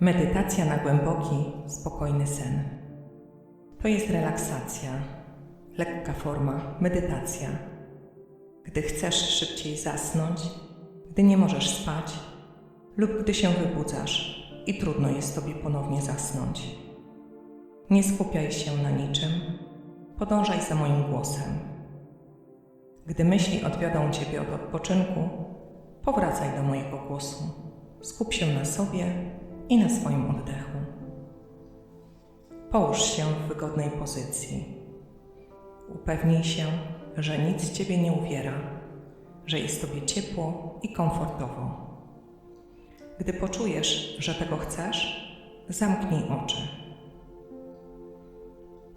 Medytacja na głęboki, spokojny sen. To jest relaksacja, lekka forma, medytacja. Gdy chcesz szybciej zasnąć, gdy nie możesz spać lub gdy się wybudzasz i trudno jest Tobie ponownie zasnąć. Nie skupiaj się na niczym, podążaj za moim głosem. Gdy myśli odwiodą Ciebie od odpoczynku, powracaj do mojego głosu. Skup się na sobie i na swoim oddechu. Połóż się w wygodnej pozycji. Upewnij się, że nic Ciebie nie uwiera, że jest Tobie ciepło i komfortowo. Gdy poczujesz, że tego chcesz, zamknij oczy.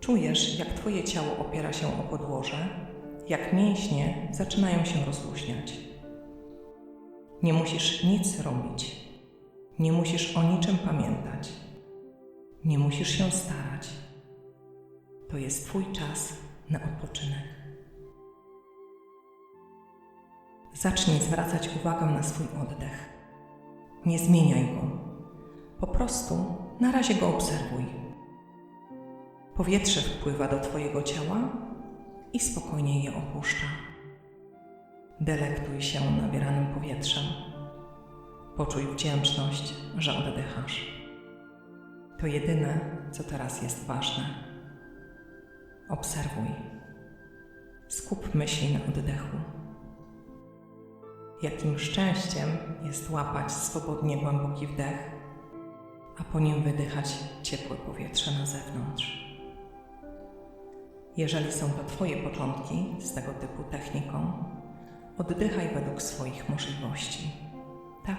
Czujesz, jak Twoje ciało opiera się o podłoże, jak mięśnie zaczynają się rozluźniać. Nie musisz nic robić. Nie musisz o niczym pamiętać. Nie musisz się starać. To jest Twój czas na odpoczynek. Zacznij zwracać uwagę na swój oddech. Nie zmieniaj go. Po prostu na razie go obserwuj. Powietrze wpływa do Twojego ciała i spokojnie je opuszcza. Delektuj się nabieranym powietrzem. Poczuj wdzięczność, że oddychasz. To jedyne, co teraz jest ważne. Obserwuj. Skup myśli na oddechu. Jakim szczęściem jest łapać swobodnie głęboki wdech, a po nim wydychać ciepłe powietrze na zewnątrz. Jeżeli są to Twoje początki z tego typu techniką, oddychaj według swoich możliwości, tak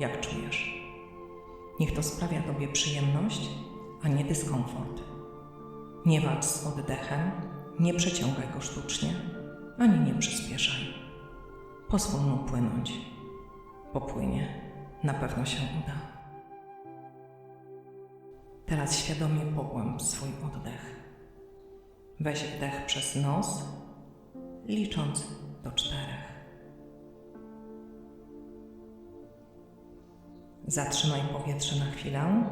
jak czujesz. Niech to sprawia Tobie przyjemność, a nie dyskomfort. Nie walcz z oddechem, nie przeciągaj go sztucznie, ani nie przyspieszaj. Pozwól mu płynąć. Popłynie, na pewno się uda. Teraz świadomie pogłęb swój oddech. Weź wdech przez nos, licząc do czterech. Zatrzymaj powietrze na chwilę.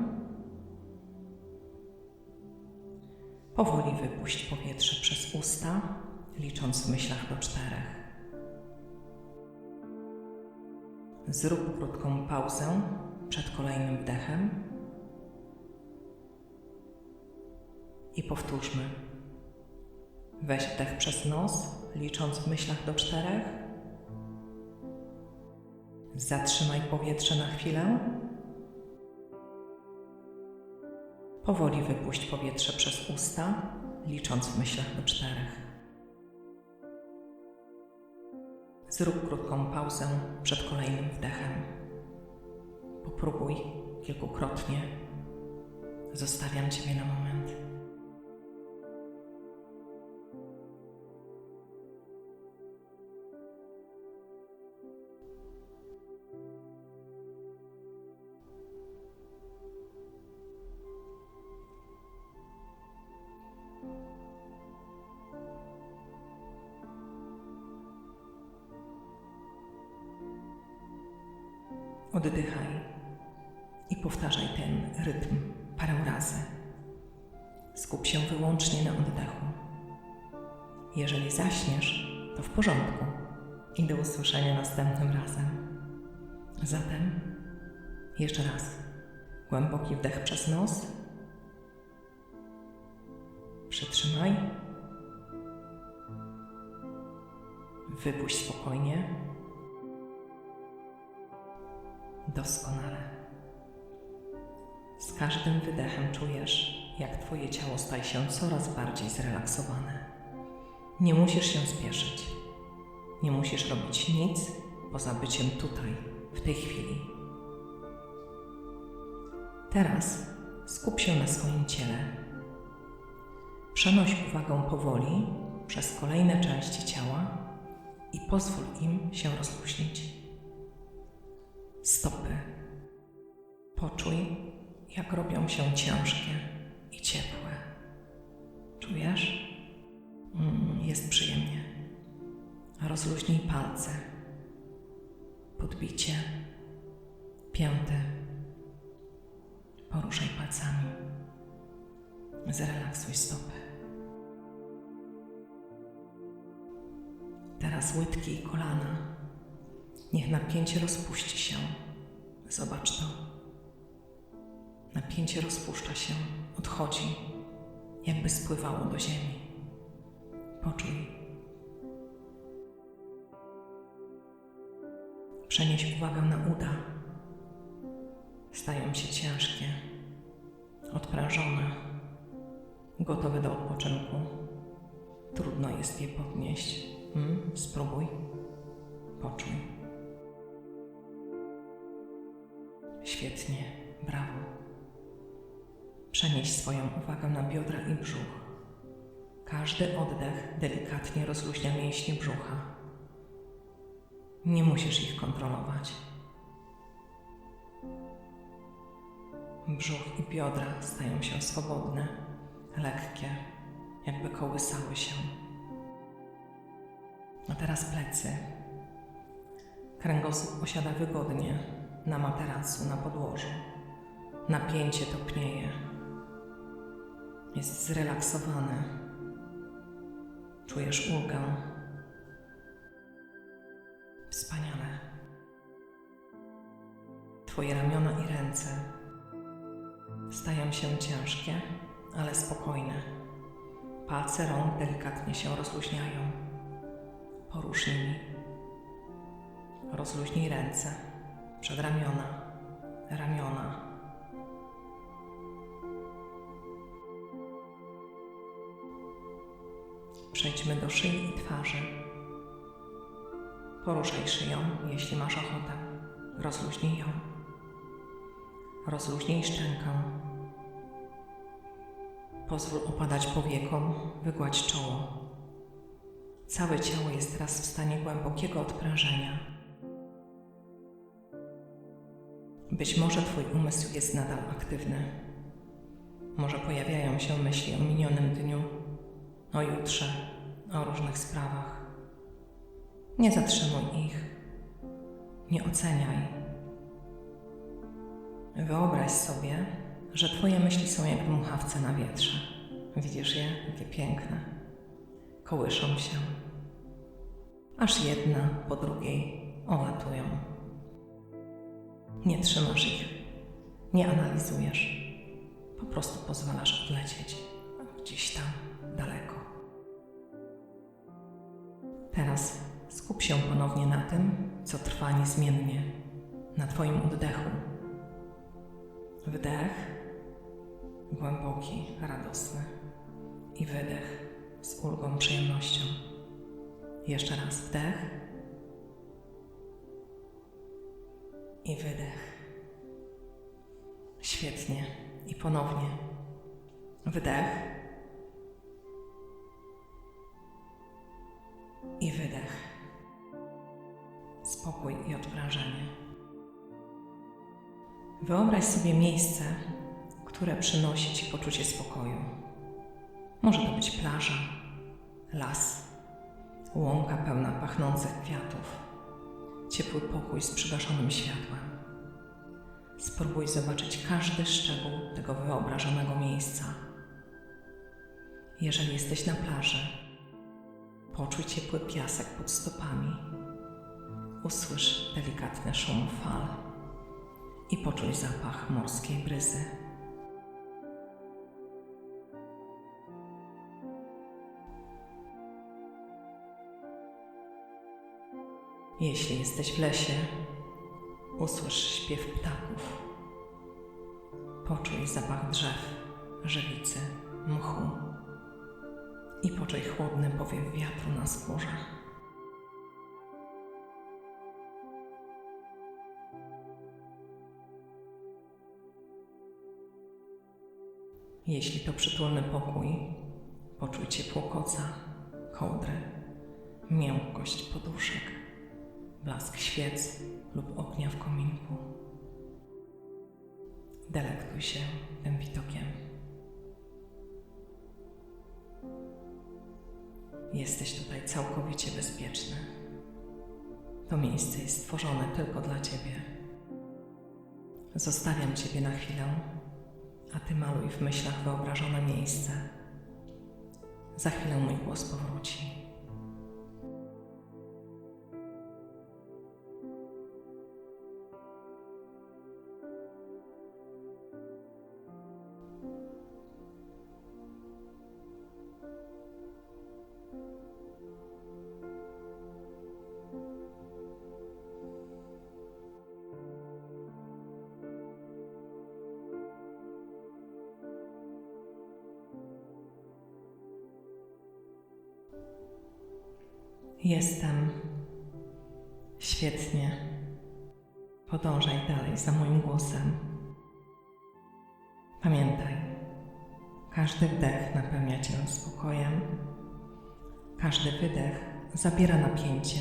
Powoli wypuść powietrze przez usta, licząc w myślach do czterech. Zrób krótką pauzę przed kolejnym wdechem i powtórzmy. Weź wdech przez nos, licząc w myślach do czterech. Zatrzymaj powietrze na chwilę. Powoli wypuść powietrze przez usta, licząc w myślach do czterech. Zrób krótką pauzę przed kolejnym wdechem. Popróbuj kilkukrotnie. Zostawiam Ciebie na moment. Oddychaj i powtarzaj ten rytm parę razy. Skup się wyłącznie na oddechu. Jeżeli zaśniesz, to w porządku i do usłyszenia następnym razem. Zatem jeszcze raz. Głęboki wdech przez nos. Przytrzymaj. Wypuść spokojnie. Doskonale. Z każdym wydechem czujesz, jak Twoje ciało staje się coraz bardziej zrelaksowane. Nie musisz się spieszyć. Nie musisz robić nic poza byciem tutaj, w tej chwili. Teraz skup się na swoim ciele. Przenoś uwagę powoli przez kolejne części ciała i pozwól im się rozluźnić stopy. Poczuj, jak robią się ciężkie i ciepłe. Czujesz? Mm, jest przyjemnie. Rozluźnij palce, podbicie, pięty, palcami. Zrelaksuj stopy. Teraz łydki i kolana. Niech napięcie rozpuści się. Zobacz to. Napięcie rozpuszcza się, odchodzi, jakby spływało do ziemi. Poczuj. Przenieś uwagę na uda. Stają się ciężkie, odprężone, gotowe do odpoczynku. Trudno jest je podnieść. Hmm? Spróbuj. Poczuj. Świetnie, brawo. Przenieś swoją uwagę na biodra i brzuch. Każdy oddech delikatnie rozluźnia mięśnie brzucha. Nie musisz ich kontrolować. Brzuch i biodra stają się swobodne, lekkie, jakby kołysały się. A teraz plecy. Kręgosłup posiada wygodnie na materacu, na podłożu. Napięcie topnieje. Jest zrelaksowany. Czujesz ulgę. Wspaniale. Twoje ramiona i ręce stają się ciężkie, ale spokojne. Palce rąk delikatnie się rozluźniają. Porusz nimi. Rozluźnij ręce, przedramiona, ramiona. Przejdźmy do szyi i twarzy. Poruszaj szyją, jeśli masz ochotę. Rozluźnij ją. Rozluźnij szczękę. Pozwól opadać powiekom, wygładź czoło. Całe ciało jest teraz w stanie głębokiego odprężenia. Być może Twój umysł jest nadal aktywny. Może pojawiają się myśli o minionym dniu, o jutrze, o różnych sprawach. Nie zatrzymuj ich. Nie oceniaj. Wyobraź sobie, że Twoje myśli są jak dmuchawce na wietrze. Widzisz je? Jakie piękne. Kołyszą się. Aż jedna po drugiej olatują. Nie trzymasz ich. Nie analizujesz. Po prostu pozwalasz odlecieć gdzieś tam daleko. Teraz skup się ponownie na tym, co trwa niezmiennie, na Twoim oddechu. Wdech, głęboki, radosny i wydech z ulgą, przyjemnością. Jeszcze raz wdech i wydech. Świetnie. I ponownie wdech i wydech. Spokój i odprężenie. Wyobraź sobie miejsce, które przynosi Ci poczucie spokoju. Może to być plaża, las, łąka pełna pachnących kwiatów, ciepły pokój z przygaszonym światłem. Spróbuj zobaczyć każdy szczegół tego wyobrażonego miejsca. Jeżeli jesteś na plaży, poczuj ciepły piasek pod stopami. Usłysz delikatny szum fal i poczuj zapach morskiej bryzy. Jeśli jesteś w lesie, usłysz śpiew ptaków. Poczuj zapach drzew, żywicy, mchu i poczuj chłodny powiew wiatru na skórze. Jeśli to przytulny pokój, poczuj ciepło koca, kołdry, miękkość poduszek, blask świec lub ognia w kominku. Delektuj się tym widokiem. Jesteś tutaj całkowicie bezpieczny. To miejsce jest stworzone tylko dla Ciebie. Zostawiam Ciebie na chwilę a ty maluj w myślach wyobrażone miejsce. Za chwilę mój głos powróci. Jestem. Świetnie. Podążaj dalej za moim głosem. Pamiętaj, każdy wdech napełnia cię spokojem, każdy wydech zabiera napięcie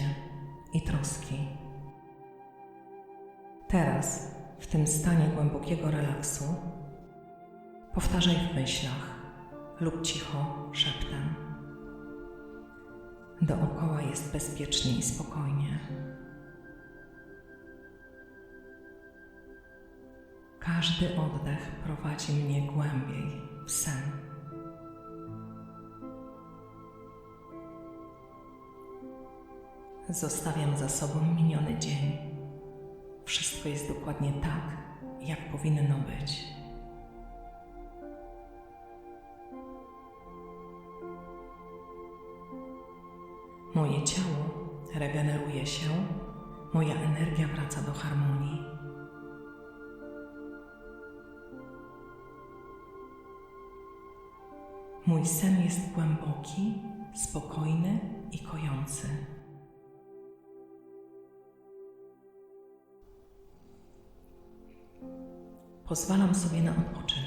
i troski. Teraz, w tym stanie głębokiego relaksu, powtarzaj w myślach lub cicho szeptem. Dookoła jest bezpiecznie i spokojnie. Każdy oddech prowadzi mnie głębiej w sen. Zostawiam za sobą miniony dzień. Wszystko jest dokładnie tak, jak powinno być. Moje ciało regeneruje się, moja energia wraca do harmonii. Mój sen jest głęboki, spokojny i kojący. Pozwalam sobie na odpoczynek.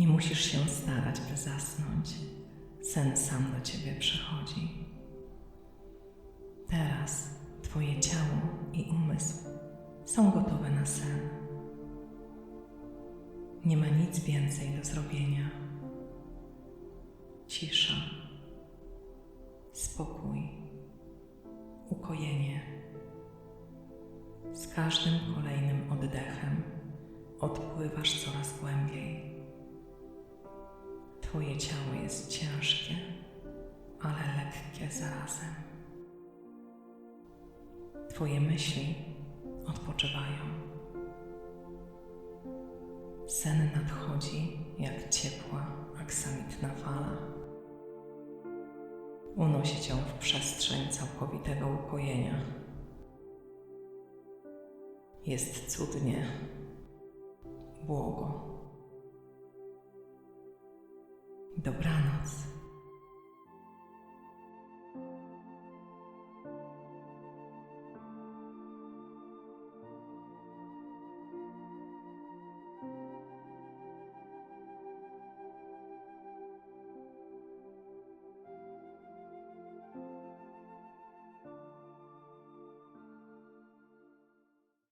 Nie musisz się starać, by zasnąć. Sen sam do ciebie przychodzi. Teraz Twoje ciało i umysł są gotowe na sen. Nie ma nic więcej do zrobienia. Cisza, spokój, ukojenie. Z każdym kolejnym oddechem odpływasz coraz głębiej. Twoje ciało jest ciężkie, ale lekkie zarazem. Twoje myśli odpoczywają. Sen nadchodzi jak ciepła, aksamitna fala. Unosi cię w przestrzeń całkowitego ukojenia. Jest cudnie, błogo. Dobranoc.